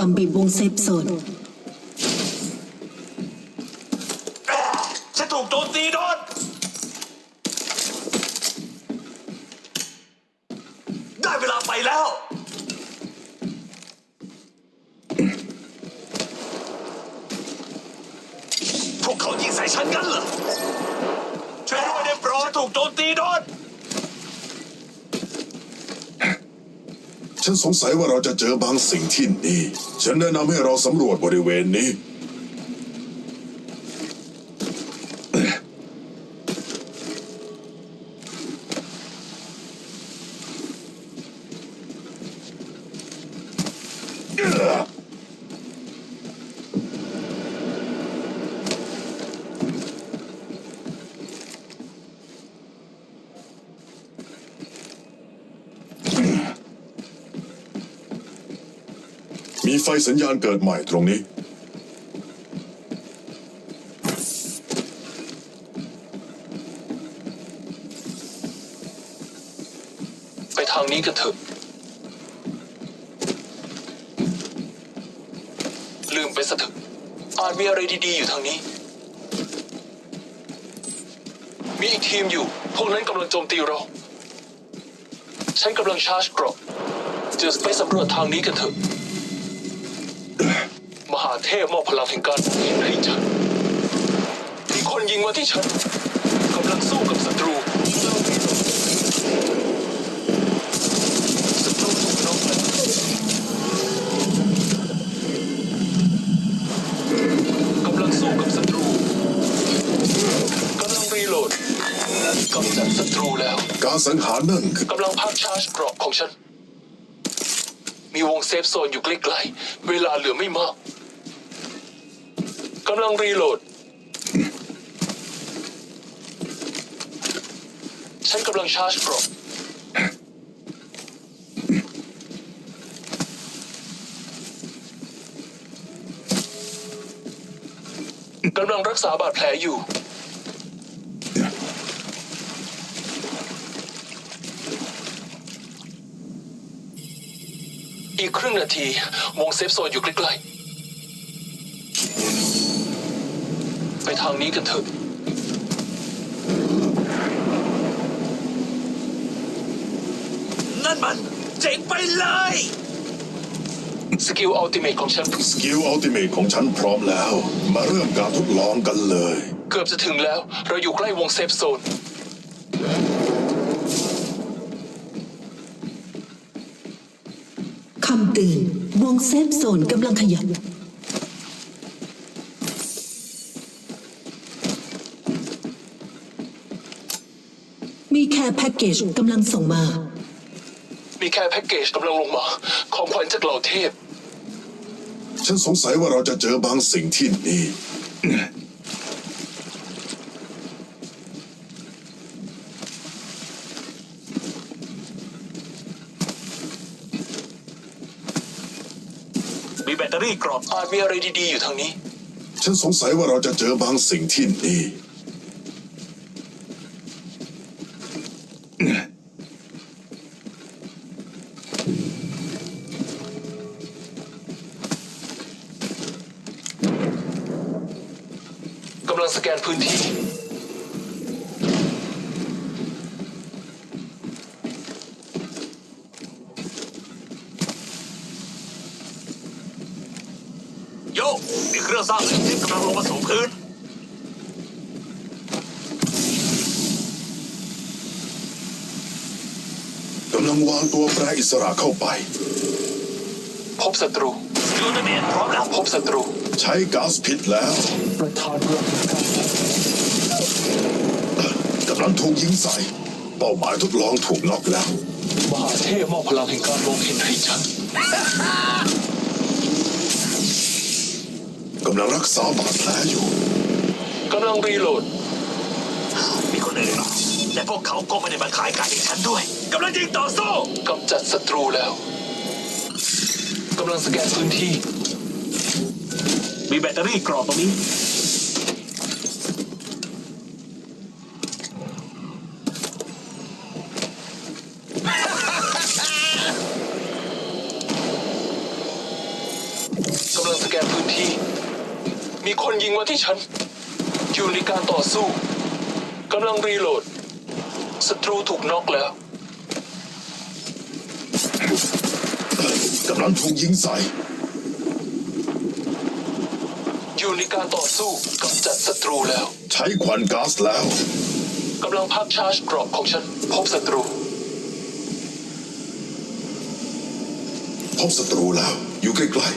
ก่อนบีบวงเซฟโซนฉันถูกโจมตีโดนได้เวลาไปแล้ว พวกเขายิงใส่ฉันกันเหรอช่วยด้วยได้โปรดฉันถูกโจมตีโดน ฉันสงสัยว่าเราจะเจอบางสิ่งที่นี่ ฉันแนะนำให้เราสำรวจบริเวณนี้ไฟสัญญาณเกิดใหม่ตรงนี้ ไปทางนี้กันเถอะ ลืมไปซะเถอะอาจมีอะไรดี ๆ อยู่ทางนี้ มีอีกทีมอยู่ พวกนั้นกำลังโจมตีเรา ฉันกำลังชาร์จกรอบจะไปสำรวจทางนี้กันเถอะ เทพมอบพลังแห่งการมองเห็นให้ฉันมีคนยิงมาที่ฉันกำลังสู้กับศัตรูศัตรูถูกน็อกแล้วกำลังสู้กับศัตรูกำลังรีโหลดกำจัดศัตรูแล้วการสังหารนั่นคือกำลังพักชาร์จเกรอบของฉัน มีวงเซฟโซนอยู่ใกล้ๆเวลาเหลือไม่มาก กำลังรีโหลด ฉันกำลังชาร์จเกรอบกำลังรักษาบาดแผลอยู่ อีกครึ่งนาทีวงเซฟโซนอยู่ใกล้ๆ ไปทางนี้กันเถอะนั่นมันเจ๋งไปเลย สกิลอัลติเมทของฉัน สกิลอัลติเมทของฉันพร้อมแล้ว มาเริ่มการทดลองกันเลย เกือบจะถึงแล้ว เราอยู่ใกล้วงเซฟโซน คำเตือนวงเซฟโซนกำลังขยับ มีแค่แพ็กเกจกำลังส่งมา มีแค่แพ็กเกจกำลังลงมา ของขวัญจากเหล่าเทพ ฉันสงสัยว่าเราจะเจอบางสิ่งที่นี่ มีแบตเตอรี่กรอบ อาจมีอะไรดีๆอยู่ทางนี้ ฉันสงสัยว่าเราจะเจอบางสิ่งที่นี่ ลังสแกนพื้นที่โยกมีเครื่องสร้างแสงทิพย์กำลังลงมาสู่พื้นกำลังวางตัวแปรอิสระเข้าไป พบศัตรูยูนิเม บศัตรู ใช้ก๊าซพิษแล้ว ประธานเรื่องการกำลังถูกยิงใส่ เป้าหมายทดลองถูกน็อกแล้ว มหาเทพมอบพลังแห่งการมองเห็นให้ฉันกำลังรักษาบาดแผลอยู่ กำลังรีโหลด มีคนอื่นหรอแต่พวกเขาก็ไม่ได้มาขายไก่ให้ฉันด้วยกำลังยิงต่อสู้กำจัดศัตรูแล้วกำลังสแกนพื้นที่ มีแบตเตอรี่กรอบตรงนี้ กำลังสแกนพื้นที่ มีคนยิงมาที่ฉัน อยู่ในการต่อสู้ กำลังรีโหลด ศัตรูถูกน็อกแล้ว กำลังถูกยิงใส่ อยู่ในการต่อสู้กำจัดศัตรูแล้ว ใช้ควันก๊าซแล้วกำลังพักชาร์จกรอบของฉัน พบศัตรู พบศัตรูแล้ว อยู่ใกล้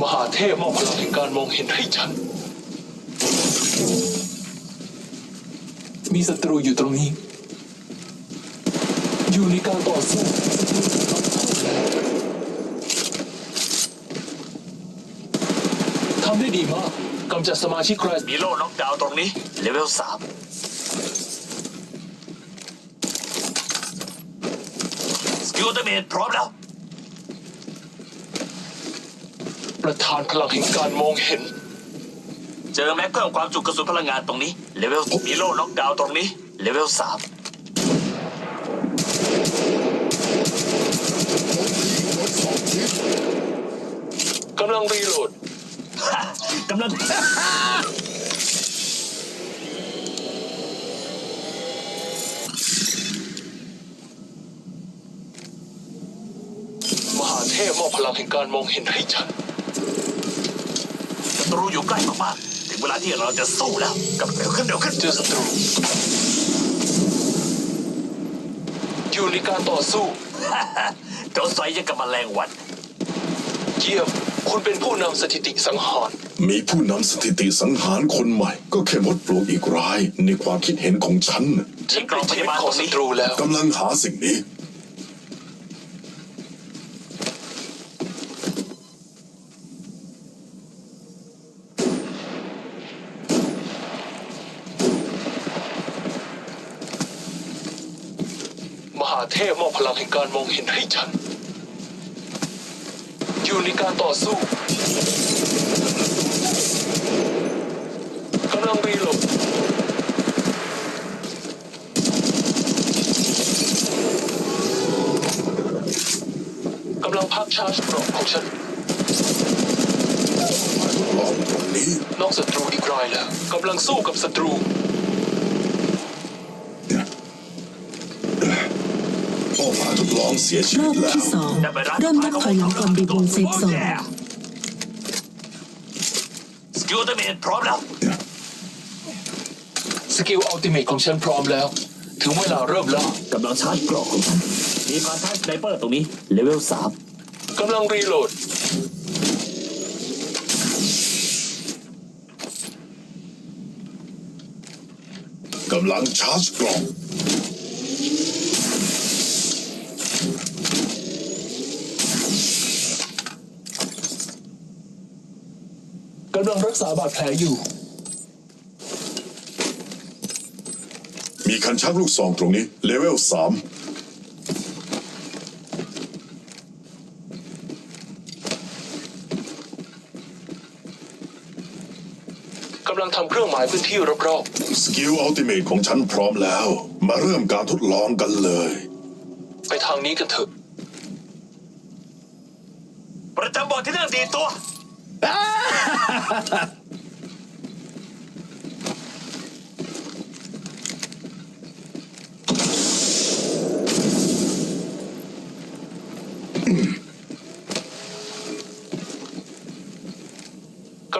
มหาเทพมอบพลังแห่งการมองเห็นให้ฉัน มีศัตรูอยู่ตรงนี้ อยู่ในการต่อสู้ทำได้ ดีมากกำจัดสมาชิกแครสมีโล่น็อกดาวน์ตรงนี้ เลเวลสามสกิลเตอร์เมนพร้อมแล้ว ประธานพลังแห่งการมองเห็น เจอแม็กเพิ่มความจุกระสุนพลังงานตรงนี้ เลเวลมีโล่น็อกดาวน์ตรงนี้ เลเวลสามกำลังรีโหลด กำลัง มหาเทพมอบพลังแห่งการมองเห็นให้ฉันศัตรูอยู่ใกล้มากๆ ถึงเวลาที่เราจะสู้แล้วกำลังเร็วขึ้นเร็วขึ้นเจอศัตรู อยู่ในการต่อสู้ โดนใส่ยังกับแมลงวัน เยี่ยม คุณเป็นผู้นำสถิติสังหารๆมีผู้นำสถิติสังหารคนใหม่ ก็แค่มดปลวกอีกราย ในความคิดเห็นของฉันน่ะฉันเป็นชีวิตของศัตรูแล้วกำลังหาสิ่งนี้ มหาเทพมอบพลังแห่งการมองเห็นให้ฉัน อยู่ในการต่อสู้กำลังรีโหลดกำลังพักชาร์จกรอบของฉันลองตรงนี้นอกศัตรูอีกรายแล้วกำลังสู้กับศัตรู เป้าหมายทดลองเสียชีรวิอตบแล้ว ที่สองเริ่มนับถอยหลังก่อนบีบวงเซฟโซนสกิลเตอร์เมนพร้อมแล้ว สกิลอัลติเมทของฉันพร้อมแล้ว ถึงเวลาเริ่มแล้วกำลังชาร์จกรอกของฉัน มีพานท้ายสไนเปอร์ตรงนี้ เลเวลสามกำลังรีโหลด กำลังชาร์จกล่อง กำลังรักษาบาดแผลอยู่ มีคันชักลูกซองตรงนี้ เลเวลสามกำลังทำเครื่องหมายพื้นที่รอบสกิลอัลติเมทของฉันพร้อมแล้ว มาเริ่มการทดลองกันเลย ๆ ไปทางนี้กันเถอะ ประจำบอร์ดที่เรื่องดีตัว ก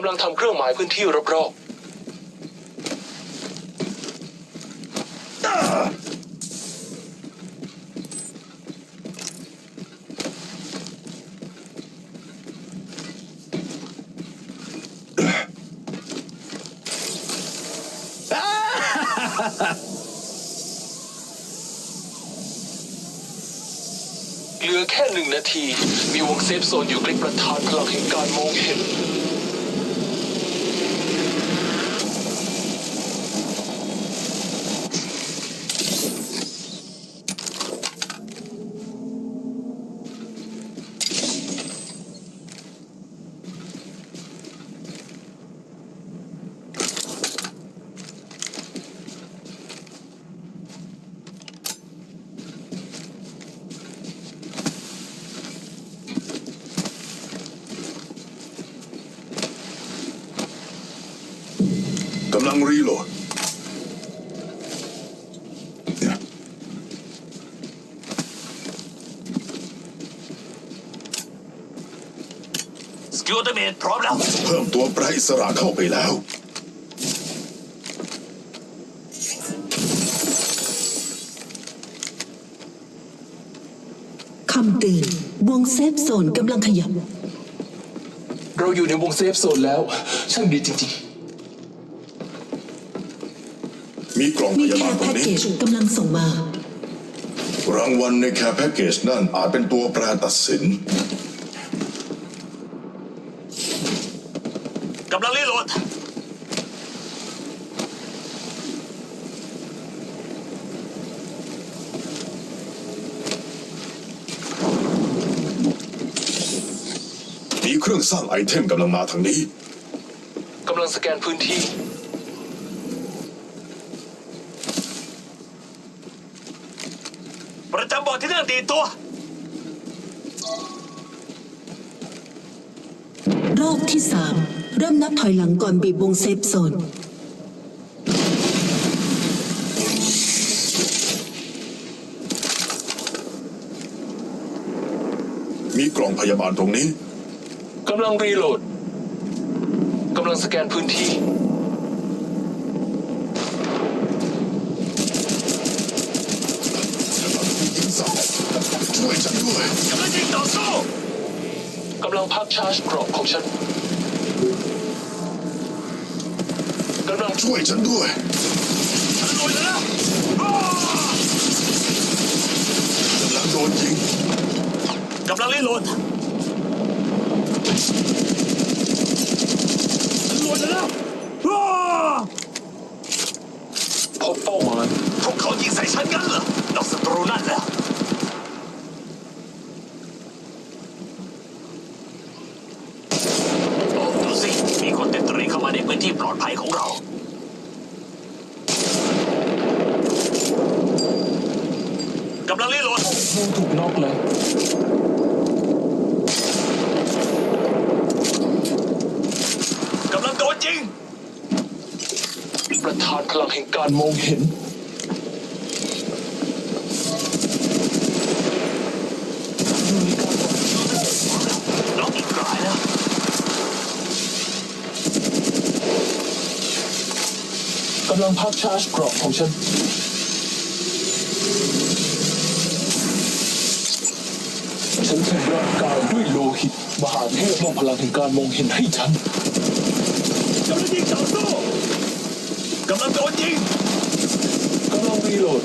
ำลังทำเครื่องหมายพื้นที่รอบๆ เหลือแค่หนึ่งนาที มีวงเซฟโซนอยู่ใกล้ประธานพลังแห่งการมองเห็นำลังรีโหลดเนี่ยสกิลเตอร์เมนพร้อมแล้ว เพิ่มตัวแปรอิสระเข้าไปแล้ว คำเตือนวงเซฟโซนกำลังขยับ เราอยู่ในวงเซฟโซนแล้ว ช่างดีจริง มีกล่องพมียาแค่บาลตรแพ็งกนี้เกจกำลังส่งมา รางวัลในแคร์แพ็กเกจนั่นอาจเป็นตัวแปรตัดสิน กำลังรีโหลด มีเครื่องสร้างไอเทมกำลังมาทางนี้ๆกำลังสแกนพื้นที่ ประจำบอร์ดที่นั่งตีตัว รอบที่สามเริ่มนับถอยหลังก่อนบีบวงเซฟโซน มีกล่องพยาบาลตรงนี้ กำลังรีโหลด กำลังสแกนพื้นที่ ช่วยฉันด้วยกำลังยิงต่อสู้กำลังพักชาร์จเกรอบของฉันกำลังช่วยฉันด้วยฉันลุยแล้วอ้ากำลังโดนยิงกำลังรีโหลดฉันลุยแล้วอ้า พบเป้าหมาย พวกเขายิงใส่ฉันกันเหรอดอกศัตรูนั่นแหละโอ้ดูสิ มีคนเต็มตรีเข้ามาในพื้นที่ปลอดภัยของเรา กำลังรีโหลด มึงถูกน็อกแล้ว กำลังโดนยิง ประธานพลังแห่งการมองเห็น น้องอีกรายแล้ว กำลังพักชาร์จเกรอบของฉัน ฉันถึงร่างกายด้วยโลหิต มหาเทพมอบพลังแห่งการมองเห็นให้ฉันกำลัง ยิงต่อสู้กำลังโดนยิงกำลังรีโหลด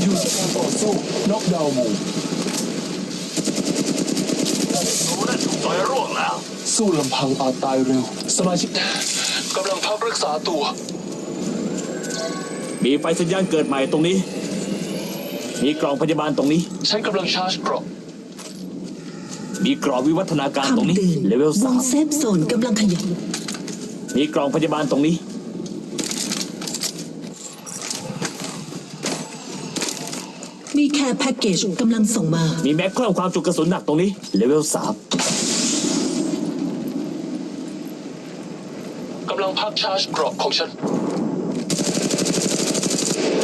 อยู่ในการต่อสู้น็อกดาวน์หมู่รู้นั่นถูกต่อยร่วงแล้ว สู้ลำพังอาจตายเร็ว สมาชิกกำลังพักรักษาตัว มีไฟสัญญาณเกิดใหม่ตรงนี้ มีกล่องพยาบาลตรงนี้ ฉันกำลังชาร์จเกรอบ มีกรอบวิวัฒนาการตรงคำนี้เตือนเลเวลวสางมเซฟโซนกำลังขยับมีกล่องพยาบาลตรงนี้ มีแค่แพ็กเกจกำลังส่งมา มีแม็กเพิ่มความจุกระสุนหนักตรงนี้เลเวลสามกำลังพักชาร์จเกรอบของฉัน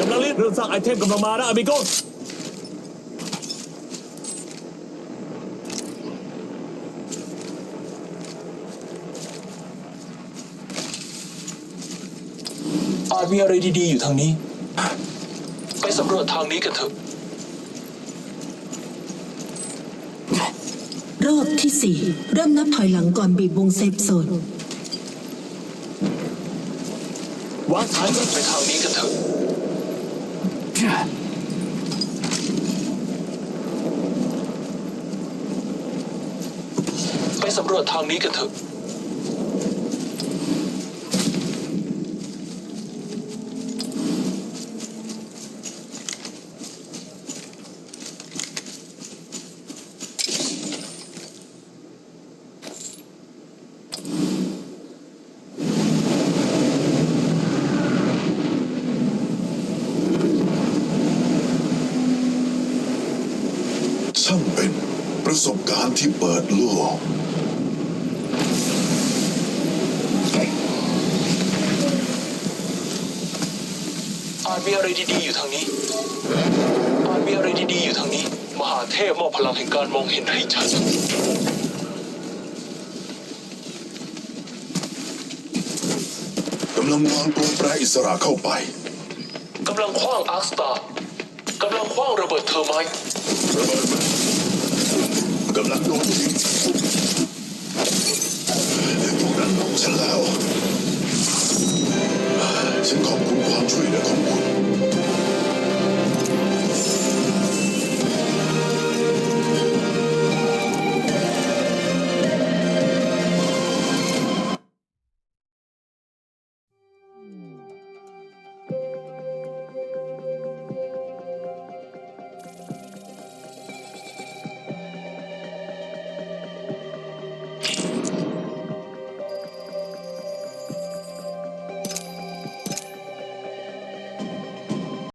กำลังรีบเรื่องสร้างไอเทมกำลังมานะอาบิโก อาจมีอะไรดีๆอยู่ทางนี้ ไปสำรวจทางนี้กันเถอะ รอบที่สี่เริ่มนับถอยหลังก่อนบีบวงเซฟโซนวางฐานก่อนไปทางนี้กันเถอะ ไปสำรวจทางนี้กันเถอะ สบการณ์ที่เปิดโลก อาจมีอะไรดีๆอยู่ทางนี้ อาจมีอะไรดีๆอยู่ทางนี้ มหาเทพมอบพลังแห่งการมองเห็นให้ฉัน กำลังวางตัวแปรอิสระเข้าไป กำลังคว้างอาร์คสตาร์กำลังคว้างระเบิดเทอร์ไมต์ กำลังโดนยิงพวกนั้นของฉันแล้ว ฉันขอบคุณความช่วยเหลือของคุณ